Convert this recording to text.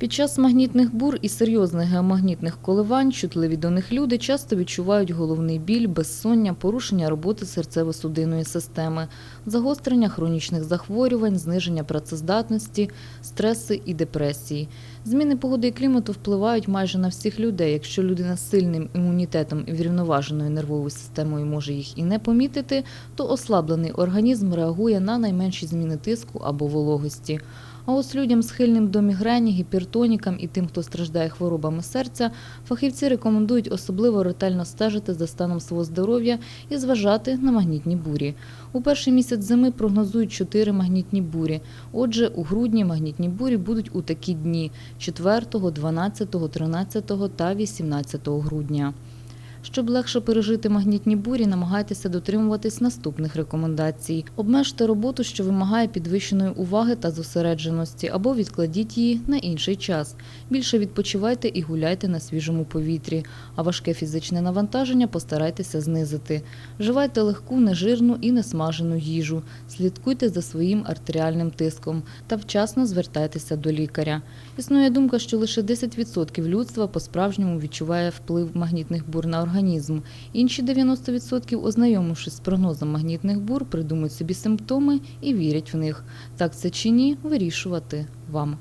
Під час магнітних бур і серйозних геомагнітних коливань чутливі до них люди часто відчувають головний біль, безсоння, порушення роботи серцево-судинної системи, загострення хронічних захворювань, зниження працездатності, стреси і депресії. Зміни погоди і клімату впливають майже на всіх людей. Якщо людина з сильним імунітетом і врівноваженою нервовою системою може їх і не помітити, то ослаблений організм реагує на найменші зміни тиску або вологості. А ось людям, схильним до мігрені, гіпертонікам і тим, хто страждає хворобами серця, фахівці рекомендують особливо ретельно стежити за станом свого здоров'я і зважати на магнітні бурі. У перший місяць зими прогнозують чотири магнітні бурі. Отже, у грудні магнітні бурі будуть у такі дні 4, 12, 13 та 18 грудня. Щоб легше пережити магнітні бурі, намагайтеся дотримуватись наступних рекомендацій. Обмежте роботу, що вимагає підвищеної уваги та зосередженості, або відкладіть її на інший час. Більше відпочивайте і гуляйте на свіжому повітрі, а важке фізичне навантаження постарайтеся знизити. Вживайте легку, нежирну і несмажену їжу. Слідкуйте за своїм артеріальним тиском та вчасно звертайтеся до лікаря. Існує думка, що лише 10% людства по-справжньому відчуває вплив магнітних бур на організм. Інші 90%, ознайомившись з прогнозом магнітних бур, придумують собі симптоми і вірять в них. Так це чи ні, вирішувати вам.